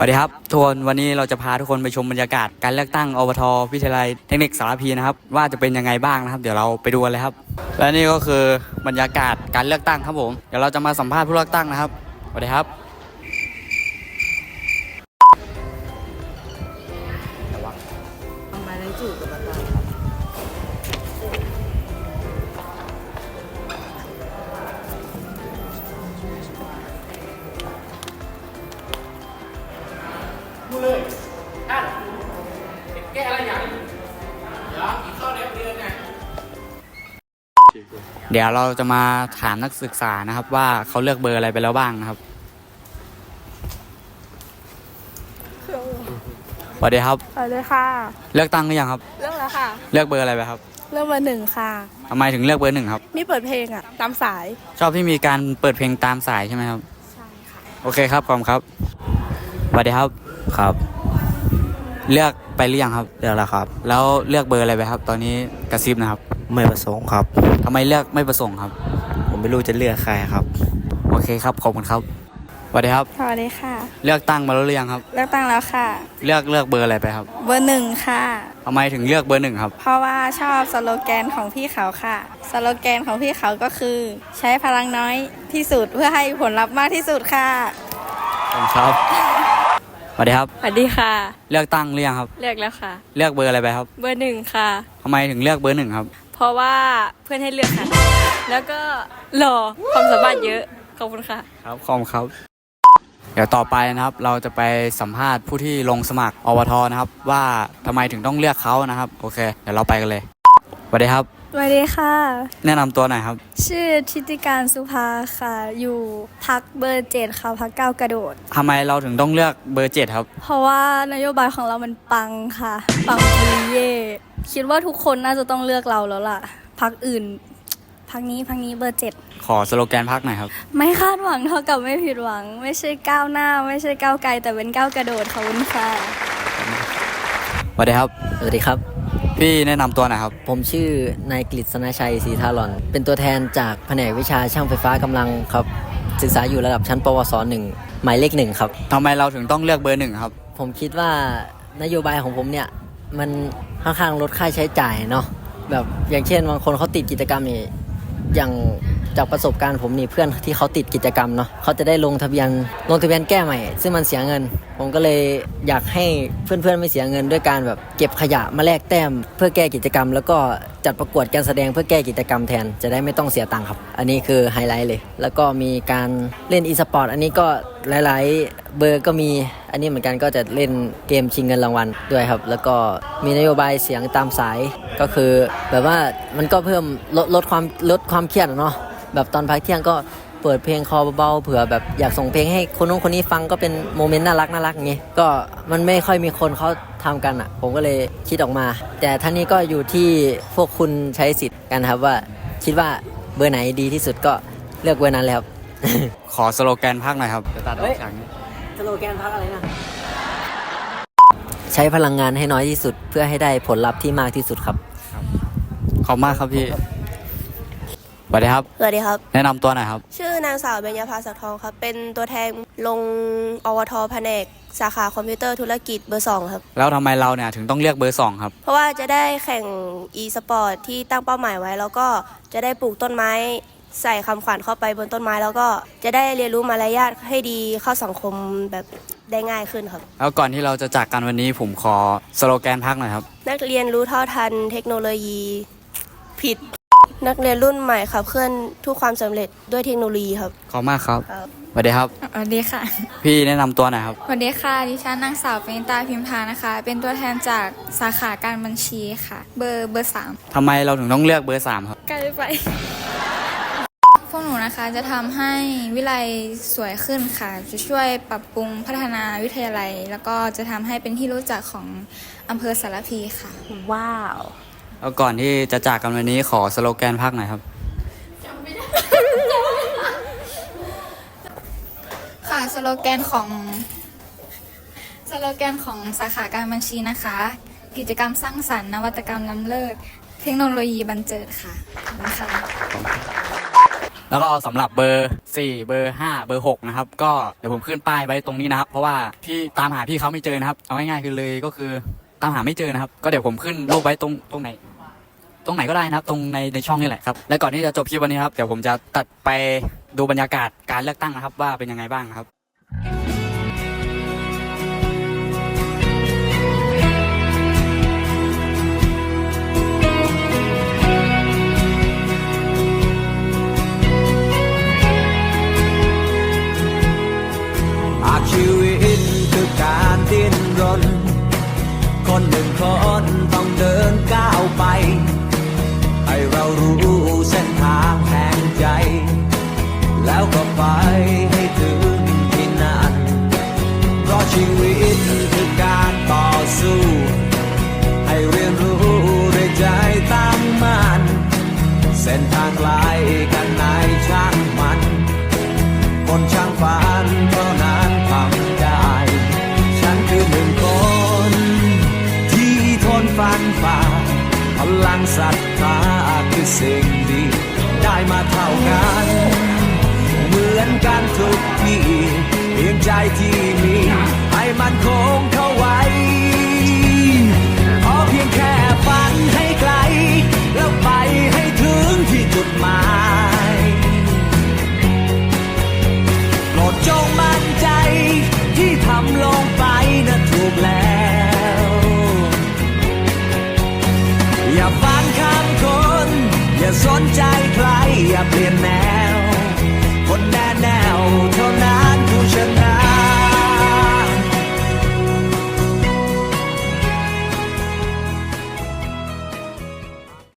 สวัสดีครับทุกคนวันนี้เราจะพาทุกคนไปชมบรรยากาศการเลือกตั้งอบทวิทยาลัยเทคนิคสารพีนะครับ ว่าจะเป็นยังไงบ้างนะครับ เดี๋ยวเราไปดูกันเลยครับ และนี่ก็คือบรรยากาศการเลือกตั้งครับผมเดี๋ยวเราจะมาสัมภาษณ์ผู้เลือกตั้งนะครับสวัสดีครับเอามได้จูบกับอาจารย์ เดี๋ยวเราจะมาถามนักศึกษานะครับ ว่าเขาเลือกเบอร์อะไรไปแล้วบ้างนะครับสวัสดีครับ สวัสดีค่ะ เลือกตั้งหรือยังครับเรื่องแล้วค่ะ เลือกเบอร์อะไรไปครับเรื่องมาหนึ่งค่ะทำไมถึงเลือกเบอร์หนึ่งครับ นี่เปิดเพลงอะ ตามสาย ชอบที่มีการเปิดเพลงตามสายใช่ไหมครับ ใช่ค่ะ โอเคครับขอบคุณครับสวัสดีครับ ครับ เลือกไปหรือยังครับ เลือกแล้วครับ แล้วเลือกเบอร์อะไรไปครับ ตอนนี้กระซิบนะครับไม่ประสงค์ครับ ทำไมเลือกไม่ประสงค์ครับ ผมไม่รู้จะเลือกใครครับ โอเคครับขอบคุณครับสวัสดีครับ สวัสดีค่ะ เลือกตั้งมาแล้วหรือยังครับ เลือกตั้งแล้วค่ะ เลือกเลือกเบอร์อะไรไปครับ เบอร์หนึ่งค่ะ ทำไมถึงเลือกเบอร์หนึ่งครับ เพราะว่าชอบสโลแกนของพี่เขาค่ะ สโลแกนของพี่เขาก็คือ ใช้พลังน้อยที่สุดเพื่อให้ผลลัพธ์มากที่สุดค่ะ ขอบคุณครับ สวัสดีครับ สวัสดีค่ะ เลือกตั้งหรือยังครับ เลือกแล้วค่ะ เลือกเบอร์อะไรไปครับ เบอร์หนึ่งค่ะ ทำไมถึงเลือกเบอร์หนึ่งครับ เพราะว่าเพื่อนให้เลือกค่ะ แล้วก็หล่อความสามารถเยอะ ขอบคุณค่ะ ครับขอบคุณครับ เดี๋ยวต่อไปนะครับ เราจะไปสัมภาษณ์ผู้ที่ลงสมัครอวทนะครับ ว่าทำไมถึงต้องเลือกเขานะครับ โอเค เดี๋ยวเราไปกันเลยสวัสดีครับ สวัสดีค่ะ แนะนำตัวหน่อยครับ ชื่อทิติการสุภาค่ะ อยู่พักเบอร์เจ็ดค่ะพักเก้ากระโดด ทำไมเราถึงต้องเลือกเบอร์เจ็ดครับ เพราะว่านโยบายของเรามันปังค่ะ ปังปุริเย่คิดว่าทุกคนน่าจะต้องเลือกเราแล้วล่ะพักอื่นพักนี้พักนี้เบอร์เจ็ดขอสโลแกนพักหน่อยครับ ไม่คาดหวังเท่ากับไม่ผิดหวัง ไม่ใช่ก้าวหน้า ไม่ใช่ก้าวไกลแต่เป็นก้าวกระโดดขอบคุณค่ะ สวัสดีครับ สวัสดีครับ พี่แนะนำตัวหน่อยครับ ผมชื่อนายกฤษณชัยศรีทารอน เป็นตัวแทนจากแผนกวิชาช่างไฟฟ้ากำลังครับ ศึกษาอยู่ระดับชั้น ปวสหนึ่งหมายเลขหนึ่งครับทำไมเราถึงต้องเลือกเบอร์หนึ่งครับ ผมคิดว่านโยบายของผมเนี่ย มันค่อนข้างลดค่าใช้จ่ายเนาะแบบอย่างเช่นบางคนเขาติดกิจกรรมนี่อย่าง จากประสบการณ์ผมนี่เพื่อนที่เขาติดกิจกรรมเนาะเขาจะได้ลงทะเบียนลงทะเบียนแก้ใหม่ ซึ่งมันเสียเงิน ผมก็เลยอยากให้เพื่อนๆไม่เสียเงินด้วยการแบบเก็บขยะมาแลกแต้ม เพื่อแก้กิจกรรม แล้วก็จัดประกวดการแสดงเพื่อแก้กิจกรรมแทนจะได้ไม่ต้องเสียตังค์ครับ อันนี้คือไฮไลท์เลย แล้วก็มีการเล่นอีสปอร์ตอันนี้ก็หลายๆเบอร์ก็มีอันนี้เหมือนกันก็จะเล่นเกมชิงเงินรางวัลด้วยครับ แล้วก็มีนโยบายเสียงตามสายก็คือ แบบว่ามันก็เพิ่มลดลดความลดความเครียดเนาะ แบบตอนพักเที่ยงก็เปิดเพลงคอเบาๆเผื่อแบบอยากส่งเพลงให้คนนู้นคนนี้ฟังก็เป็นโมเมนต์น่ารักน่ารักอย่างงี้ก็มันไม่ค่อยมีคนเขาทำกันอะ่ะ ผมก็เลยคิดออกมา แต่ท่านี้ก็อยู่ที่พวกคุณใช้สิทธิ์กันครับว่าคิดว่าเบอร์ไหนดีที่สุดก็เลือกเบอร์นั้นเลยครับ ขอสโลแกนพักหน่อยครับจะตัดออกฉากนี้สโลแกนพักอะไรนะใช้พลังงานให้น้อยที่สุดเพื่อให้ได้ผลลัพธ์ที่มากที่สุดครับ ขอบคุณมากครับพี่ สวัสดีครับ สวัสดีครับ แนะนำตัวหน่อยครับ ชื่อนางสาวเบญญาภาศักดิ์ทองครับ เป็นตัวแทนลงอวทแผนก สาขาคอมพิวเตอร์ธุรกิจเบอร์สองครับ แล้วทำไมเราเนี่ยถึงต้องเลือกเบอร์สองครับ เพราะว่าจะได้แข่ง e-sport ที่ตั้งเป้าหมายไว้ แล้วก็จะได้ปลูกต้นไม้ ใส่คำขวัญเข้าไปบนต้นไม้ แล้วก็จะได้เรียนรู้มารยาทให้ดีเข้าสังคมแบบได้ง่ายขึ้นครับ แล้วก่อนที่เราจะจากกันวันนี้ผมขอสโลแกนพักหน่อยครับ นักเรียนรู้เท่าทันเทคโนโลยี ผิด นักเรียนรุ่นใหม่ขับเคลื่อนทุกความสำเร็จด้วยเทคโนโลยีครับ ขอบคุณมากครับครับ สวัสดีครับ สวัสดีค่ะ พี่แนะนำตัวหน่อยครับ สวัสดีค่ะ ดิฉันนางสาวเปนิตาพิมพานะคะ เป็นตัวแทนจากสาขาการบัญชีค่ะ เบอร์เบอร์สามทำไมเราถึงต้องเลือกเบอร์สามครับใกล้ไป พวกหนูนะคะจะทำให้วิไลสวยขึ้นค่ะ จะช่วยปรับปรุงพัฒนาวิทยาลัย แล้วก็จะทำให้เป็นที่รู้จักของอำเภอสารพีค่ะ ว้าว แล้วก่อนที่จะจากกันวันนี้ขอสโลแกนพักหน่อยครับ ค่ะสโลแกนของสโลแกนของสาขาการบัญชีนะคะ กิจกรรมสร้างสรรค์นวัตกรรมล้ำเลิศเทคโนโลยีบันเจิดค่ะขอบคุณค่ะแล้วก็สำหรับเบอร์ 4 เบอร์ 5 เบอร์ 6 นะครับ ก็เดี๋ยวผมขึ้นป้ายไว้ตรงนี้นะครับ เพราะว่าพี่ตามหาพี่เขาไม่เจอนะครับ เอาง่ายๆคือเลยก็คือ ตามหาไม่เจอนะครับ ก็เดี๋ยวผมขึ้นรูปไว้ตรงตรงไหน ตรงไหนก็ได้นะครับ ตรงในในช่องนี่แหละครับ และก่อนที่จะจบคลิปวันนี้ครับเดี๋ยวผมจะตัดไปดูบรรยากาศการเลือกตั้งนะครับ ว่าเป็นยังไงบ้างครับ คนหนึ่งคนต้องเดินก้าวไป ให้เรารู้เส้นทางแห่งใจ แล้วก็ไปให้ถึงที่นั่นเพราะชีวิตคือการต่อสู้ ให้เรียนรู้ด้วยใจตั้งมั่นเส้นทางไกลกัน สน